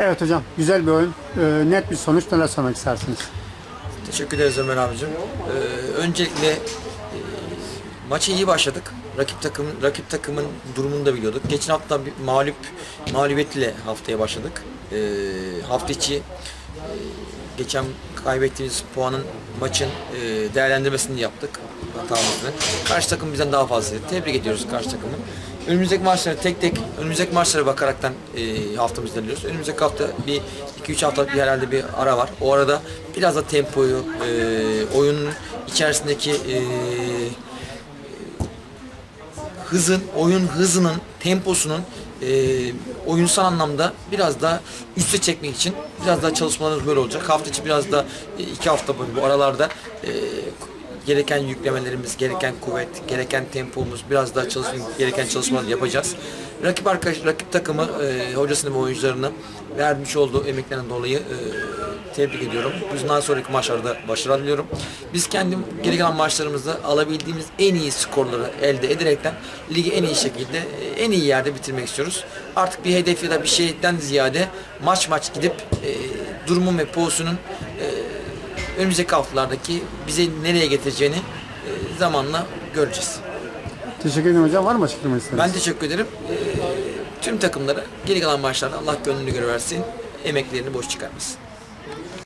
Evet hocam, güzel bir oyun. Ee, net bir sonuç neler söylemek istersiniz? Teşekkür ederiz Ömer abicim. Ee, öncelikle e, maça iyi başladık. Rakip takım rakip takımın durumunu da biliyorduk. Geçen hafta bir mağlup mağlubiyetle haftaya başladık. Ee, hafta içi e, geçen kaybettiğimiz puanın maçın e, değerlendirmesini yaptık hatamızını. Karşı takım bizden daha fazla. Tebrik ediyoruz karşı takımı. Önümüzdeki maçlara tek tek önümüzdeki maçlara bakaraktan e, haftamızı ilerliyoruz. Önümüzdeki hafta bir 2-3 hafta bir herhalde bir ara var. O arada biraz da tempoyu, e, oyunun içerisindeki e, hızın, oyun hızının, temposunun e, oyunsal anlamda biraz daha üste çekmek için biraz daha çalışmalarımız böyle olacak. Hafta içi biraz da e, iki hafta boyu bu aralarda e, gereken yüklemelerimiz, gereken kuvvet, gereken tempomuz, biraz daha çalışma, gereken çalışmalar yapacağız. Rakip arkadaş, rakip takımı, e, hocasını ve oyuncularını vermiş olduğu emeklerden dolayı e, tebrik ediyorum. Bundan sonraki maçlarda başarılar diliyorum. Biz kendi geri kalan maçlarımızda alabildiğimiz en iyi skorları elde ederekten ligi en iyi şekilde, e, en iyi yerde bitirmek istiyoruz. Artık bir hedef ya da bir şeyden ziyade maç maç gidip e, durumun ve pozisyonun e, önümüzdeki haftalardaki bize nereye getireceğini e, zamanla göreceğiz. Teşekkür ederim hocam. Var mı açıklamak istediğiniz? Ben teşekkür ederim. E, tüm takımlara geri kalan maçlarda Allah gönlünü göre versin. Emeklerini boş çıkarmasın.